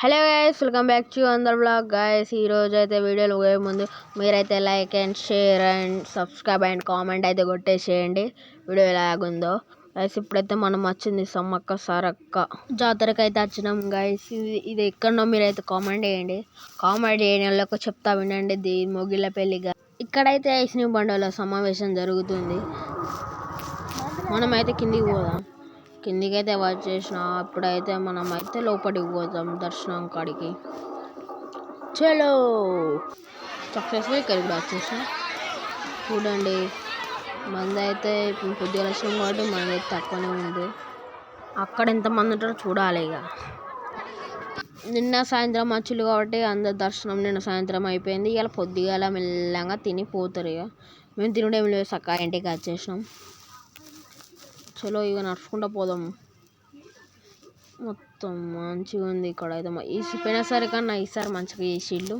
Hello guys welcome back to అందర్ blog guys ఈరోజు అయితే వీడియోలు పోయే ముందు మీరైతే like and share and subscribe and comment అయితే కొట్టేసేయండి. వీడియో ఎలాగుందో. గైస్ ఇప్పుడైతే మనం వచ్చింది సమ్మక్క సారక్క జాతరకి అయితే వచ్చినాం గైస్ ఇది ఇది ఎక్కడో మీరైతే కామెంట్ చేయండి. కామెంట్ చేయని వాళ్ళకు చెప్తా వినండి ది మొగిళ్ళ పెళ్ళిగా ఇక్కడైతే ఐస్ని బండలో సమావేశం జరుగుతుంది. మనమైతే కిందికి పోదాం. కిందికైతే వచ్చేసిన ఇప్పుడైతే మనం అయితే లోపలికి పోతాం దర్శనం కాడికి. చలో! సక్సెస్ఫుల్ ఇక్కడికి కూడా వచ్చేసిన చూడండి మంది అయితే ఇప్పుడు కొద్దిగా లక్ష్యం కాబట్టి మంది అయితే తక్కువనే ఉంది. అక్కడ ఎంతమంది ఉంటారో చూడాలి ఇక. నిన్న సాయంత్రం వచ్చిండు కాబట్టి అందరు దర్శనం నిన్న సాయంత్రం అయిపోయింది. ఇలా పొద్దుగాల మెల్లగా తిని పోతారు ఇక. మేము తినడం లేదు సక్క ఇంటికి వచ్చేసినాం. చలో ఇక నడుచుకుంటూ పోదాం. మొత్తం మంచిగా ఉంది ఇక్కడ. అయితే ఈ పోయినసారి కన్నా ఈసారి మంచిగా చేసిళ్ళు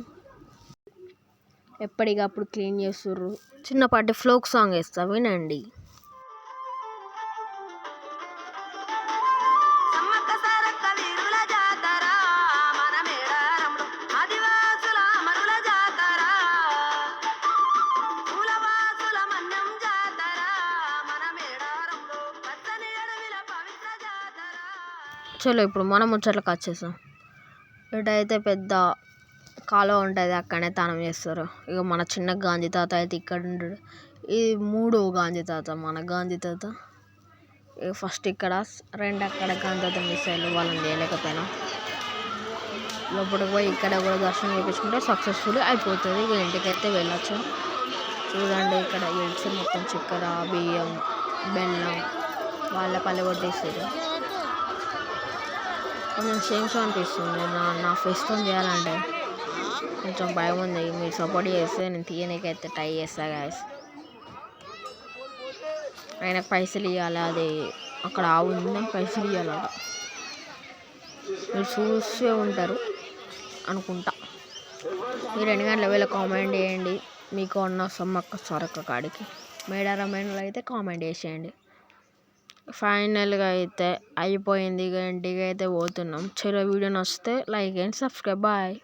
ఎప్పటికప్పుడు క్లీన్ చేస్తుర్రు. చిన్నపాటి ఫ్లోక్ సాంగ్ వేస్తా వినండి. చలో ఇప్పుడు మనం ముచ్చట్లకు వచ్చేసాం ఇటైతే పెద్ద కాలువ ఉంటుంది అక్కడనే తానం చేస్తారు. ఇక మన చిన్న గాంధీ తాత అయితే ఇక్కడ ఉంటాడు. ఇది మూడో గాంధీ తాత మన గాంధీ తాత. ఇక ఫస్ట్ ఇక్కడ రెండు అక్కడ గాంధీ తాత మిస్ అయ్యారు వాళ్ళని చేయలేకపోయినా. లోపలికి పోయి ఇక్కడ కూడా దర్శనం చేయించుకుంటే సక్సెస్ఫుల్ అయిపోతుంది. ఇక ఇంటికైతే వెళ్ళొచ్చు. చూడండి ఇక్కడ ఎల్సి మొత్తం చక్కెర బియ్యం బెల్లం వాళ్ళ పల్లె కొట్టేసారు కొంచెం సేమ్ అనిపిస్తుంది. నా నా ఫేస్తో చేయాలంటే. కొంచెం భయం ఉంది. మీరు సపోర్ట్ చేస్తే నేను తీయనీకైతే ట్రై చేస్తా గాయస్ ఆయన పైసలు ఇవ్వాలి అది అక్కడ ఆవు ఉందని పైసలు ఇవ్వాలట మీరు చూసే ఉంటారు అనుకుంటా. మీరు ఎన్ని గంటల వేళ కామెంట్ చేయండి. మీకు ఉన్న సొమ్మక్క సొరక్క కాడికి. మేడారమైన అయితే కామెంట్ చేసేయండి. ఫైనల్గా అయితే అయిపోయింది ఇక ఇంటికి అయితే పోతున్నాం. చలో వీడియో నచ్చితే లైక్ అండ్ సబ్స్క్రైబ్. బాయ్.